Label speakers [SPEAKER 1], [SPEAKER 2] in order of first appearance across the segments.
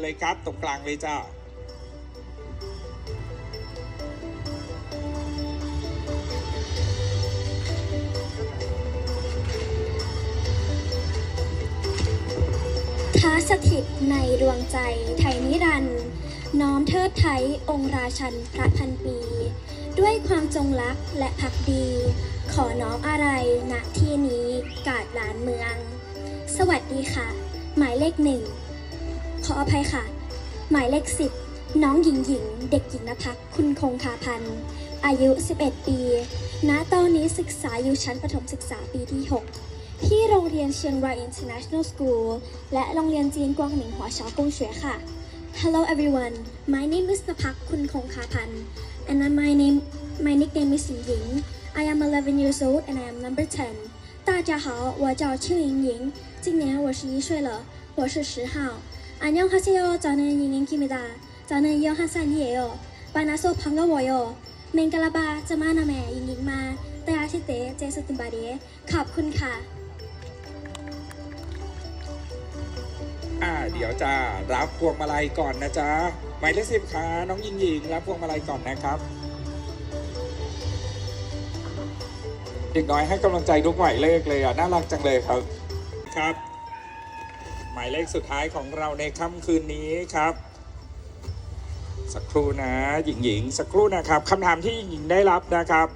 [SPEAKER 1] เลยครับ ตรงกลางเลยจ้า
[SPEAKER 2] ท้าสถิตในดวงใจไทยนิรันดร์น้อมเทิดไทยองค์ราชันพระพันปี ด้วยความจงรักและภักดี ขอน้อมอะไรณที่นี้กาดหลานเมือง สวัสดีค่ะ หมายเลขหนึ่ง ขออภัยค่ะ หมายเลขสิบน้องหญิงหญิง เด็กหญิงนภักคุณคงคาพันธ์ อายุ 11 ปี ณ ตอนนี้ศึกษาอยู่ชั้นประถมศึกษาปีที่ 6 ที่โรงเรียนเชียงราย International School และโรงเรียนจีนกวางหมิงหัวเฉากงเฉวยค่ะ Hello everyone my name is Napak Kun Kong Kapan and my name my nickname is Ying Ying I am 11 years old and I am number 10大家好我叫邱莹莹今年我十一岁了我是十号 안녕하세요 저는 잉잉입니다 저는 영한 살이에요 만나서 반가워요 맹갈라바 저만남의 잉잉마 따야시대 제스틴바리에 ขอบคุณค่ะ
[SPEAKER 1] อ่า เดี๋ยวจะรับพวงมาลัยก่อนนะจ๊ะหมายเลขสิบค่ะน้องหญิงหญิงรับพวงมาลัยก่อนนะครับ เด็กน้อยให้กำลังใจทุกหมายเลขเลยอ่ะน่ารักจังเลยครับ ครับ หมายเลขสุดท้ายของเราในค่ำคืนนี้ครับ สักครู่นะหญิงหญิงสักครู่นะครับคำถามที่หญิงหญิงได้รับนะครับ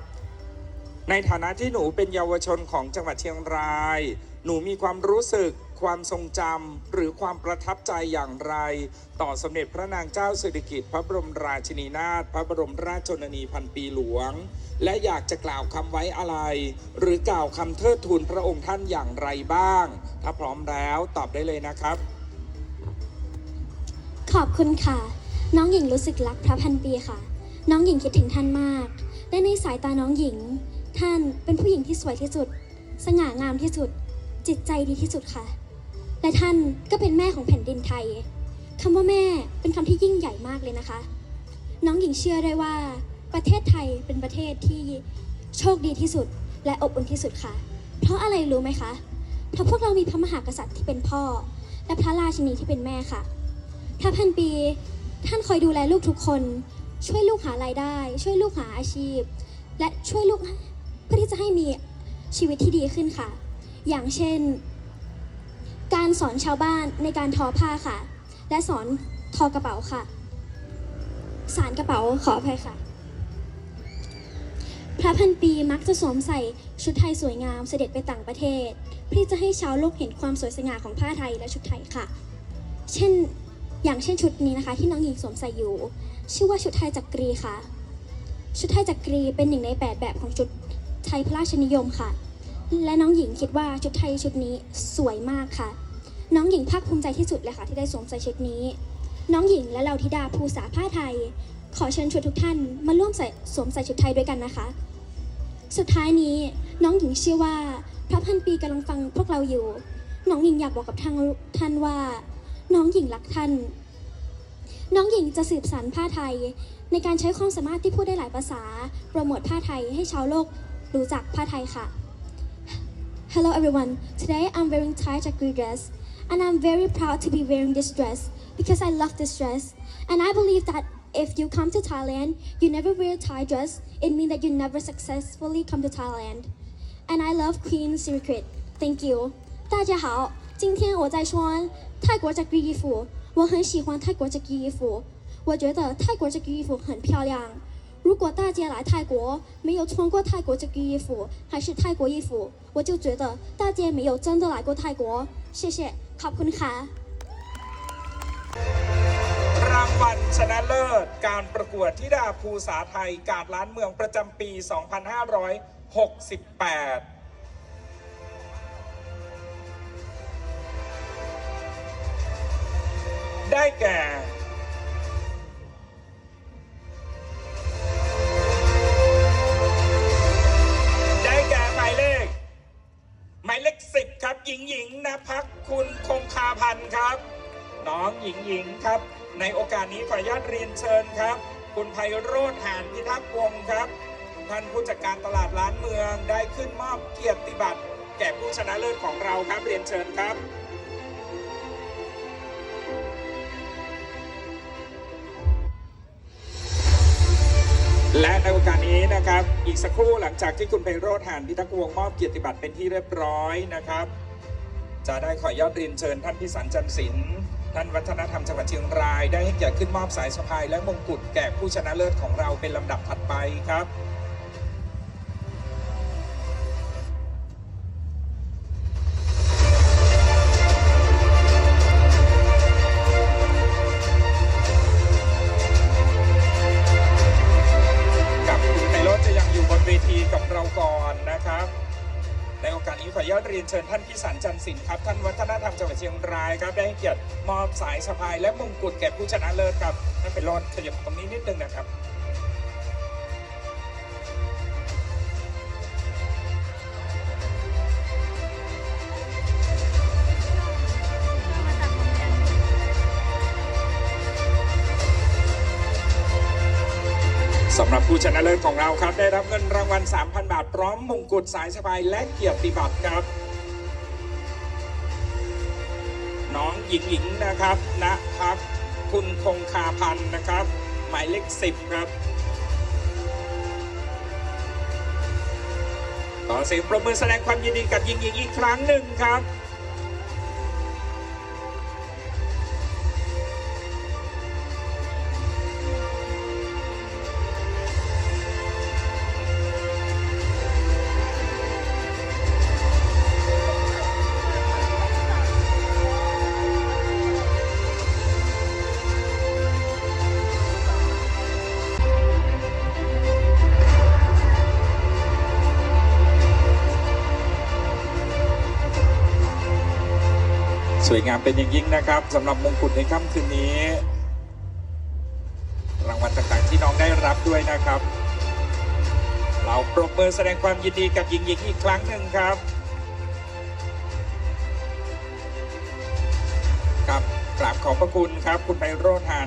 [SPEAKER 1] ในฐานะที่หนูเป็นเยาวชนของจังหวัดเชียงราย หนูมีความรู้สึก ความทรงจำหรือความประทับใจอย่างไร ต่อสมเด็จพระนางเจ้าสิริกิติ์พระบรมราชินีนาถพระบรมราชชนนีพันปีหลวง และอยากจะกล่าวคำไว้อะไร หรือกล่าวคำเทิดทูนพระองค์ท่านอย่างไรบ้าง ถ้าพร้อมแล้วตอบได้เลยนะครับ
[SPEAKER 2] ขอบคุณค่ะ น้องหญิงรู้สึกรักพระพันปีค่ะ น้องหญิงคิดถึงท่านมากและในสายตาน้องหญิง ท่านเป็นผู้หญิงที่สวยที่สุด สง่างามที่สุดจิตใจดีที่สุดค่ะ และท่านก็เป็นแม่ของแผ่นดินไทยคำว่าแม่เป็นคำที่ยิ่งใหญ่มากเลยนะคะ น้องหญิงเชื่อได้ว่า ประเทศไทยเป็นประเทศที่โชคดีที่สุด และอบอุ่นที่สุดค่ะ เพราะอะไรรู้ไหมคะ เพราะพวกเรามีพระมหากษัตริย์ที่เป็นพ่อ และพระราชินีที่เป็นแม่ค่ะพระพันปี ท่านคอยดูแลลูกทุกคน ช่วยลูกหารายได้ ช่วยลูกหาอาชีพ และช่วยลูกเพื่อที่จะให้มีชีวิตที่ดีขึ้นค่ะ อย่างเช่น การสอนชาวบ้านในการทอผ้าค่ะ และสอนทอกระเป๋าค่ะ สารกระเป๋าขออภัยค่ะ พระพันปีมักจะสวมใส่ชุดไทยสวยงามเสด็จไปต่างประเทศ เพื่อจะให้ชาวโลกเห็นความสวยสง่าของผ้าไทยและชุดไทยค่ะ เช่นอย่างเช่นชุดนี้นะคะ ที่น้องหญิงสวมใส่อยู่ ชื่อว่าชุดไทยจักรีค่ะ ชุดไทยจักรีเป็นหนึ่งในแปดแบบของชุดไทยพระราชนิยมค่ะ และน้องหญิงคิดว่าชุดไทยชุดนี้สวยมากค่ะ น้องหญิงภาคภูมิใจที่สุดเลยค่ะที่ได้สวมใส่ชุดนี้ น้องหญิงและเราธิดาภูษาผ้าไทย ขอเชิญชวนทุกท่านมาร่วมใส่สวมใส่ชุดไทยด้วยกันนะคะ สุดท้ายนี้น้องหญิงเชื่อว่า พระพันปีกำลังฟังพวกเราอยู่ น้องหญิงอยากบอกกับทางท่านว่า น้องหญิงรักท่าน น้องหญิงจะสืบสานผ้าไทย ในการใช้ความสามารถที่พูดได้หลายภาษาโปรโมทผ้าไทยให้ชาวโลกรู้จักผ้าไทยค่ะ Hello everyone. Today I'm wearing Thai Chakri dress and I'm very proud to be wearing this dress because I love this dress and I believe that if you come to Thailand, you never wear Thai dress, it means that you never successfully come to Thailand. And I love Queen Secret. Thank you. 大家好，今天我在穿泰国这个衣服，我很喜欢泰国这个衣服，我觉得泰国这个衣服很漂亮。 如果大家来泰国没有穿过泰国这个衣服，还是泰国衣服，我就觉得大家没有真的来过泰国。谢谢，ขอบคุณค่ะ
[SPEAKER 1] รางวัลชนะเลิศ การประกวดธิดาภูษาไทย กาดล้านเมืองประจำปี 2568 ได้แก่ ิงหญิงครับ ในโอกาสนี้ขออนุญาตเรียนเชิญครับ คุณไพโรธหานพิทักษ์วงศ์ครับ ท่านผู้จัดการตลาดร้านเมืองได้ขึ้นมอบเกียรติบัตร แก่ผู้ชนะเลิศของเราครับเรียนเชิญครับและในโอกาสนี้นะครับ อีกสักครู่หลังจากที่คุณไพโรธหานพิทักษ์วงมอบเกียรติบัตรเป็นที่เรียบร้อยนะครับ จะได้ขอยอดเรียนเชิญท่านพิสันจันศิลป์ ท่านวัฒนธรรมจังหวัดเชียงราย ได้ให้เกียรติขึ้นมอบสายสะพายและมงกุฎแก่ผู้ชนะเลิศของเราเป็นลำดับถัดไปครับกับ สินครับท่านวัฒนธรรมจังหวัดเชียงรายครับได้ให้เกียรติมอบสายสะพายและมงกุฎแก่ผู้ชนะเลิศครับท่านไพโรจน์ขยับตรงนี้นิดนึงนะครับสำหรับผู้ชนะเลิศของเราครับ ได้รับเงินรางวัล 3,000 บาท พร้อมมงกุฎสายสะพายและเกียรติบัตรครับ น้องหญิงหญิงนะครับณพักคุณคงคาพันธ์นะครับ หมายเลขสิบครับต่อเสียงประมือแสดงความยินดีกับหญิงหญิงอีกครั้งหนึ่งครับ สวยงามเป็นอย่างยิ่งนะครับสำหรับมงกุฎในค่ำคืนนี้ รางวัลต่างๆที่น้องได้รับด้วยนะครับ เราปรบมือแสดงความยินดีกับหญิงหญิงอีกครั้งหนึ่งครับครับกราบขอบพระคุณครับ คุณไพโรธหาน